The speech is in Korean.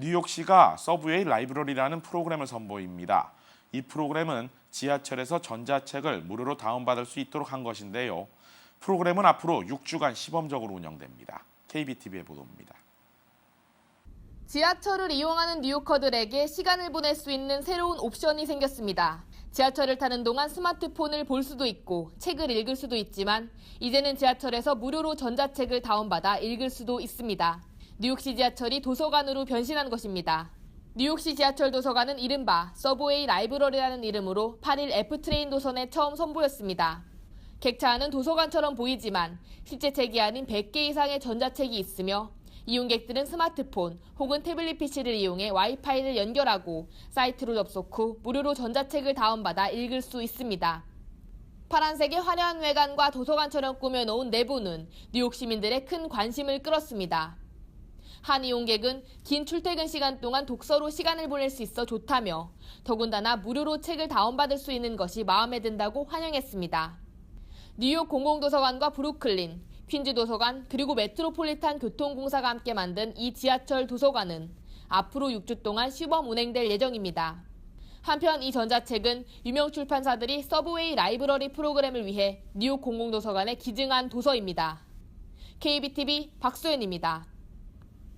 뉴욕시가 서브웨이 라이브러리라는 프로그램을 선보입니다. 이 프로그램은 지하철에서 전자책을 무료로 다운받을 수 있도록 한 것인데요. 프로그램은 앞으로 6주간 시범적으로 운영됩니다. KBTV의 보도입니다. 지하철을 이용하는 뉴요커들에게 시간을 보낼 수 있는 새로운 옵션이 생겼습니다. 지하철을 타는 동안 스마트폰을 볼 수도 있고 책을 읽을 수도 있지만 이제는 지하철에서 무료로 전자책을 다운받아 읽을 수도 있습니다. 뉴욕시 지하철이 도서관으로 변신한 것입니다. 뉴욕시 지하철 도서관은 이른바 서브웨이 라이브러리라는 이름으로 8일 F트레인 도선에 처음 선보였습니다. 객차 안은 도서관처럼 보이지만 실제 책이 아닌 100개 이상의 전자책이 있으며 이용객들은 스마트폰 혹은 태블릿 PC를 이용해 와이파이를 연결하고 사이트로 접속 후 무료로 전자책을 다운받아 읽을 수 있습니다. 파란색의 화려한 외관과 도서관처럼 꾸며놓은 내부는 뉴욕 시민들의 큰 관심을 끌었습니다. 한 이용객은 긴 출퇴근 시간 동안 독서로 시간을 보낼 수 있어 좋다며 더군다나 무료로 책을 다운받을 수 있는 것이 마음에 든다고 환영했습니다. 뉴욕 공공도서관과 브루클린, 퀸즈 도서관 그리고 메트로폴리탄 교통공사가 함께 만든 이 지하철 도서관은 앞으로 6주 동안 시범 운행될 예정입니다. 한편 이 전자책은 유명 출판사들이 서브웨이 라이브러리 프로그램을 위해 뉴욕 공공도서관에 기증한 도서입니다. KBTV 박소연입니다.